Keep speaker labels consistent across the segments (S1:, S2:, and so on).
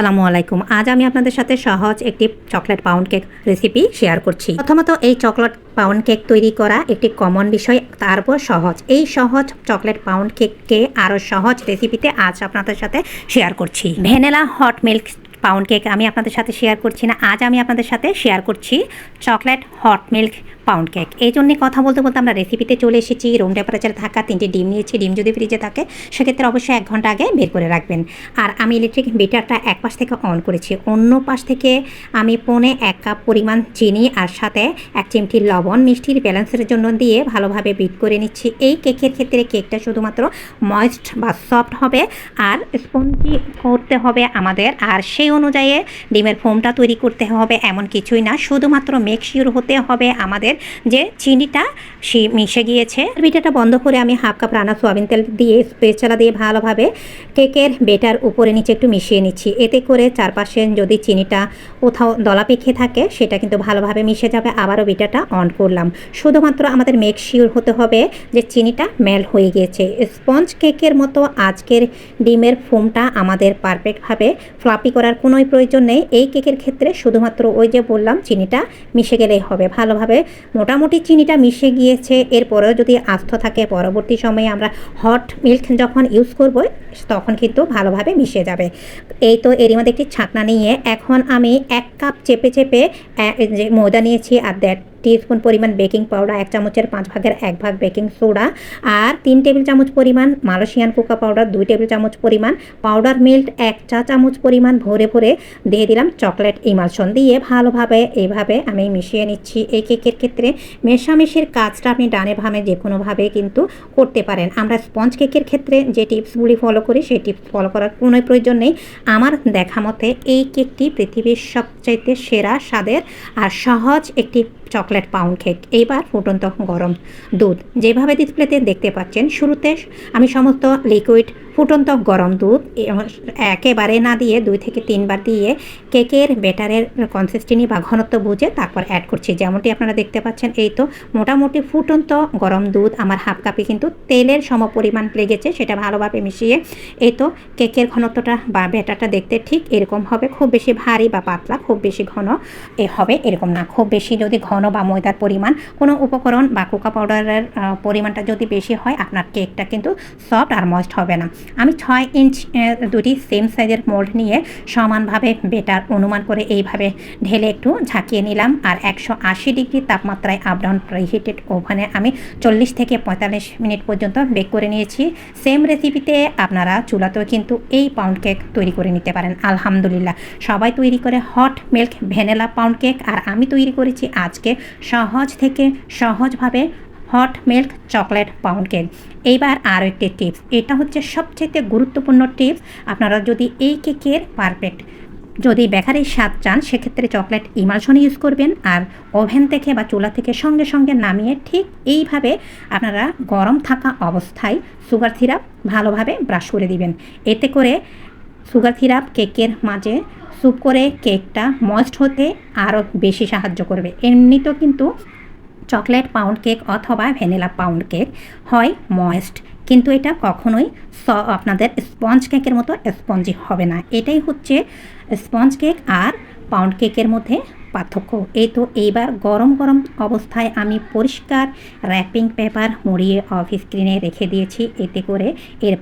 S1: আসসালামু আলাইকুম। আজ আমি আপনাদের সাথে সহজ একটি chocolate pound cake recipe share করছি। প্রথমত এই চকলেট পাউন্ড কেক তৈরি করা একটি কমন বিষয়, তারপর সহজ। এই সহজ চকলেট পাউন্ড কেককে আরও সহজ রেসিপিতে আজ আপনাদের সাথে শেয়ার করছি। Vanilla hot milk pound cake আমি আপনাদের সাথে শেয়ার করছি না। আজ আমি আপনাদের সাথে শেয়ার করছি chocolate hot milk pound cake এই জন্যে কথা বলতে বলতে আমরা রেসিপিতে চলে এসেছি। রুম টেম্পারেচারে থাকা তিনটি ডিম নিয়েছি, ডিম যদি ফ্রিজে থাকে, সেক্ষেত্রে অবশ্যই এক ঘণ্টা আগে বের করে রাখবেন। আর আমি ইলেকট্রিক বিটারটা এক পাশ থেকে অন করেছি। অন্য পাশ থেকে আমি পৌনে এক কাপ পরিমাণ চিনি আর সাথে এক চিমটি লবণ মিষ্টির ব্যালেন্সের জন্য দিয়ে ভালোভাবে বিট করে নিচ্ছি। এই কেকের ক্ষেত্রে কেকটা শুধুমাত্র ময়েস্ট বা সফট হবে। আর স্পঞ্জি করতে হবে আমাদের। আর সেই অনুযায়ী ডিমের ফোমটা তৈরি করতে হবে, এমন কিছুই না। শুধুমাত্র মেক শিওর হতে হবে আমাদের যে চিনিটা মিশে গিয়েছে। বিটাটা বন্ধ করে আমি হাফ কাপ রান্না সোয়াবিন তেল দিয়ে স্পেচালা দিয়ে ভালোভাবে কেকের বেটার উপরে নিচে একটু মিশিয়ে নিচ্ছি। এতে করে চারপাশে যদি চিনিটা কোথাও দলা পেকে থাকে, সেটা কিন্তু ভালোভাবে মিশে যাবে। আবারও বিটাটা অন করলাম। শুধুমাত্র আমাদের মেক শিওর হতে হবে যে চিনিটা মেল্ট হয়ে গিয়েছে। স্পঞ্জ কেকের মতো আজকের ডিমের ফোমটা আমাদের পারফেক্টভাবে ফ্লাপি করার কোনোই প্রয়োজন নেই। এই কেকের ক্ষেত্রে শুধুমাত্র ওই যে বললাম, চিনিটা মিশে গেলেই হবে। ভালোভাবে মোটামুটি চিনিটা মিশে গিয়েছে। এরপরেও যদি আস্থ থাকে, পরবর্তী সময়ে আমরা হট মিল্ক যখন ইউজ করব, তখন কিন্তু ভালোভাবে মিশে যাবে। এই তো এরই মধ্যে একটি ছাকনা নিয়ে এখন আমি এক কাপ চেপে চেপে ময়দা নিয়েছি আর দেড় টিস্পুন পরিমাণ বেকিং পাউডার এক চামচের পাঁচ ভাগের এক ভাগ বেকিং সোডা আর তিন টেবিল চামচ পরিমাণ মালয়েশিয়ান কোকা পাউডার, দুই টেবিল চামচ পরিমাণ পাউডার মিল্ক, এক চা চামচ পরিমাণ ভরে ভরে দিয়ে দিলাম চকলেট ইমালশন দিয়ে ভালোভাবে এইভাবে আমি মিশিয়ে নিচ্ছি। এই কেকের ক্ষেত্রে মেশামেশির কাজটা আপনি ডানে ভামে যে কোনোভাবে কিন্তু করতে পারেন। আমরা স্পঞ্জ কেকের ক্ষেত্রে যে টিপসগুলি ফলো করি, সেই টিপস ফলো করার কোনো প্রয়োজন নেই। আমার দেখা মতে এই কেকটি পৃথিবীর সবচাইতে সেরা স্বাদের আর সহজ একটি চকলেট পাউন্ড কেক। এইবার ফুটন্ত গরম দুধ। যেভাবে ডিসপ্লেতে দেখতে পাচ্ছেন, শুরুতে আমি সমস্ত লিকুইড ফুটন্ত গরম দুধ একেবারে না দিয়ে দুই থেকে তিনবার দিয়ে কেকের ব্যাটারের কনসিস্টেন্সি বা ঘনত্ব বুঝে তারপর অ্যাড করছি। যেমনটি আপনারা দেখতে পাচ্ছেন, এই তো মোটামুটি ফুটন্ত গরম দুধ আমার হাফ কাপে কিন্তু তেলের সম পরিমাণ লেগেছে, সেটা ভালোভাবে মিশিয়ে এই তো কেকের ঘনত্বটা বা ব্যাটারটা দেখতে ঠিক এরকম হবে। খুব বেশি ভারী বা পাতলা, খুব বেশি ঘন এ হবে এরকম না। খুব বেশি যদি ঘন বা ময়দার পরিমাণ, কোনো উপকরণ বা কোকা পাউডারের পরিমাণটা যদি বেশি হয়, আপনার কেকটা কিন্তু সফট আর ময়েস্ট হবে না। আমি ছয় ইঞ্চ দুটি সেম সাইজের মোল্ড নিয়ে সমানভাবে বেটার অনুমান করে এইভাবে ঢেলে একটু ঝাঁকিয়ে নিলাম আর একশো আশি ডিগ্রি তাপমাত্রায় আপ ডাউন প্রিহিটেড ওভেনে আমি চল্লিশ থেকে পঁয়তাল্লিশ মিনিট পর্যন্ত বেক করে নিয়েছি। সেম রেসিপিতে আপনারা চুলাতেও কিন্তু এই পাউন্ড কেক তৈরি করে নিতে পারেন, আলহামদুলিল্লাহ। সবাই তৈরি করে hot milk vanilla pound cake আর আমি তৈরি করেছি আজকে সহজ থেকে সহজভাবে hot milk chocolate pound cake এইবার আরও একটি টিপস। এটা হচ্ছে সবচেয়ে গুরুত্বপূর্ণ টিপস। আপনারা যদি এই কেকের পারফেক্ট যদি বেকারির স্বাদ চান, সেক্ষেত্রে চকলেট ইমালশন ইউজ করবেন আর ওভেন থেকে বা চুলা থেকে সঙ্গে সঙ্গে নামিয়ে ঠিক এইভাবে আপনারা গরম থাকা অবস্থায় সুগার সিরাপ ভালোভাবে ব্রাশ করে দিবেন। এতে করে সুগার সিরাপ কেকের মাঝে স্যুপ করে কেকটা মস্ট হতে আরও বেশি সাহায্য করবে। এমনিতেও কিন্তু চকলেট পাউন্ড কেক অথবা ভ্যানিলা পাউন্ড কেক হয় ময়েস্ট, কিন্তু এটা কখনোই স আপনাদের স্পঞ্জ কেকের মতো স্পঞ্জি হবে না। এটাই হচ্ছে স্পঞ্জ কেক আর পাউন্ড কেকের মধ্যে পার্থক্য। এই তো এইবার গরম গরম অবস্থায় আমি পরিষ্কার র্যাপিং পেপার মুড়িয়ে অফ স্ক্রিনে রেখে দিয়েছি। এতে করে এর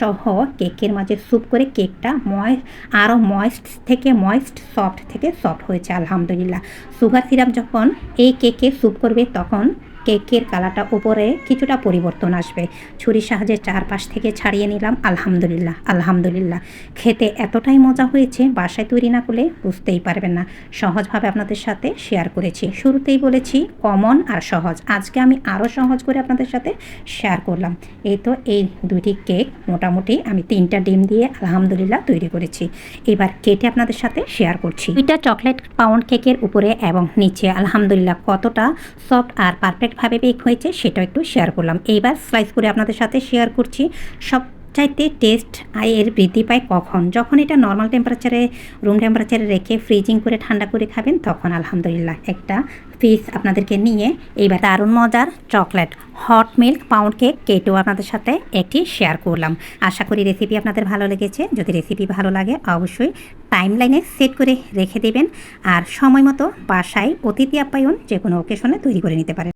S1: সহ কেকের মাঝে স্যুপ করে কেকটা ময়েস্ট আরও ময়েস্ট থেকে ময়েস্ট সফট থেকে সফট হয়েছে, আলহামদুলিল্লাহ। সুগার সিরাপ যখন এই কেকে স্যুপ করবে, তখন কেকের কালারটা উপরে কিছুটা পরিবর্তন আসবে। ছুরির সাহায্যে চারপাশ থেকে ছাড়িয়ে নিলাম, আলহামদুলিল্লাহ আলহামদুলিল্লাহ। খেতে এতটাই মজা হয়েছে, বাসায় তৈরি না করলে বুঝতেই পারবেন না। সহজভাবে আপনাদের সাথে শেয়ার করেছি। শুরুতেই বলেছি, কমন আর সহজ। আজকে আমি আরও সহজ করে আপনাদের সাথে শেয়ার করলাম। এই তো এই দুইটি কেক মোটামুটি আমি তিনটা ডিম দিয়ে আলহামদুলিল্লাহ তৈরি করেছি। এবার কেটে আপনাদের সাথে শেয়ার করছি। দুইটা চকলেট পাউন্ড কেকের উপরে এবং নিচে আলহামদুলিল্লাহ কতটা সফট আর পারফেক্টভাবে বেক হয়েছে সেটাও একটু শেয়ার করলাম। এইবার স্লাইস করে আপনাদের সাথে শেয়ার করছি। সব চাইতে টেস্ট আয় এর বৃদ্ধি পায় কখন? যখন এটা নর্মাল টেম্পারেচারে রুম টেম্পারেচারে রেখে ফ্রিজিং করে ঠান্ডা করে খাবেন, তখন আলহামদুলিল্লাহ একটা পিস আপনাদেরকে নিয়ে এইবার দারুণ মজার chocolate hot milk pound cake কেটেও আপনাদের সাথে একটি শেয়ার করলাম। আশা করি রেসিপি আপনাদের ভালো লেগেছে। যদি রেসিপি ভালো লাগে, অবশ্যই টাইম লাইনে সেট করে রেখে দেবেন। আর সময় মতো বাসায় অতিথি আপ্যায়ন যে কোনো ওকেশনে তৈরি করে নিতে পারেন।